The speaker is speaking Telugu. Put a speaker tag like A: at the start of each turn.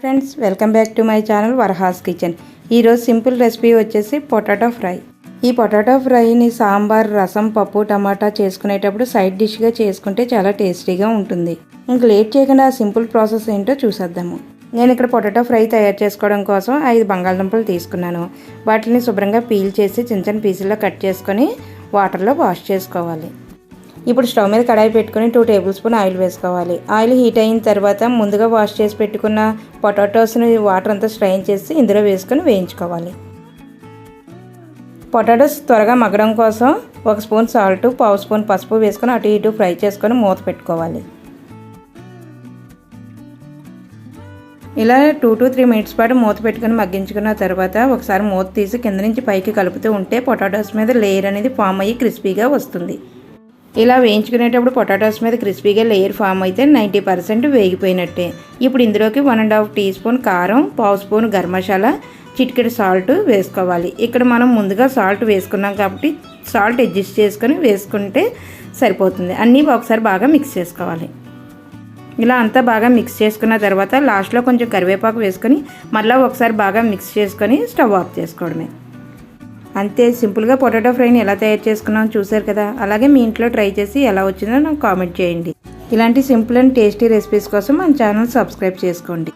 A: Friends welcome back to my channel Varahas kitchen. ఈరోజు సింపుల్ రెసిపీ వచ్చేసి పొటాటో ఫ్రై. ఈ పొటాటో ఫ్రైని సాంబార్ రసం పప్పు టమాటా చేసుకునేటప్పుడు సైడ్ డిష్గా చేసుకుంటే చాలా టేస్టీగా ఉంటుంది. ఇంక లేట్ చేయకుండా ఆ సింపుల్ ప్రాసెస్ ఏంటో చూసేద్దాము. నేను ఇక్కడ పొటాటో ఫ్రై తయారు చేసుకోవడం కోసం ఐదు బంగాళదుంపలు తీసుకున్నాను. వాటిని శుభ్రంగా పీల్ చేసి చిన్న చిన్న పీసుల్లో కట్ చేసుకొని వాటర్లో వాష్ చేసుకోవాలి. ఇప్పుడు స్టవ్ మీద కడాయి పెట్టుకుని టూ టేబుల్ స్పూన్ ఆయిల్ వేసుకోవాలి. ఆయిల్ హీట్ అయిన తర్వాత ముందుగా వాష్ చేసి పెట్టుకున్న పొటాటోస్ని వాటర్ అంతా స్ట్రైన్ చేసి ఇందులో వేసుకొని వేయించుకోవాలి. పొటాటోస్ త్వరగా మగ్గడం కోసం ఒక స్పూన్ సాల్ట్ పావు స్పూన్ పసుపు వేసుకొని అటు ఇటు ఫ్రై చేసుకొని మూత పెట్టుకోవాలి. ఇలా టూ టు త్రీ మినిట్స్ పాటు మూత పెట్టుకుని మగ్గించుకున్న తర్వాత ఒకసారి మూత తీసి కింద నుంచి పైకి కలుపుతూ ఉంటే పొటాటోస్ మీద లేయర్ అనేది ఫామ్ అయ్యి క్రిస్పీగా వస్తుంది. ఇలా వేయించుకునేటప్పుడు పొటాటోస్ మీద క్రిస్పీగా లేయర్ ఫామ్ అయితే నైంటీ పర్సెంట్ వేగిపోయినట్టే. ఇప్పుడు ఇందులోకి one and half teaspoon కారం పావు స్పూన్ గరం మసాలా చిటికెడు సాల్ట్ వేసుకోవాలి. ఇక్కడ మనం ముందుగా సాల్ట్ వేసుకున్నాం కాబట్టి సాల్ట్ అడ్జస్ట్ చేసుకొని వేసుకుంటే సరిపోతుంది. అన్నీ ఒకసారి బాగా మిక్స్ చేసుకోవాలి. ఇలా అంతా బాగా మిక్స్ చేసుకున్న తర్వాత లాస్ట్లో కొంచెం కరివేపాకు వేసుకొని మళ్ళీ ఒకసారి బాగా మిక్స్ చేసుకొని స్టవ్ ఆఫ్ చేసుకోవడమే. అంతే సింపుల్గా పొటాటో ఫ్రైని ఎలా తయారు చేసుకున్నాం చూసారు కదా. అలాగే మీ ఇంట్లో ట్రై చేసి ఎలా వచ్చిందో నాకు కామెంట్ చేయండి. ఇలాంటి సింపుల్ అండ్ టేస్టీ రెసిపీస్ కోసం మన ఛానల్ సబ్స్క్రైబ్ చేసుకోండి.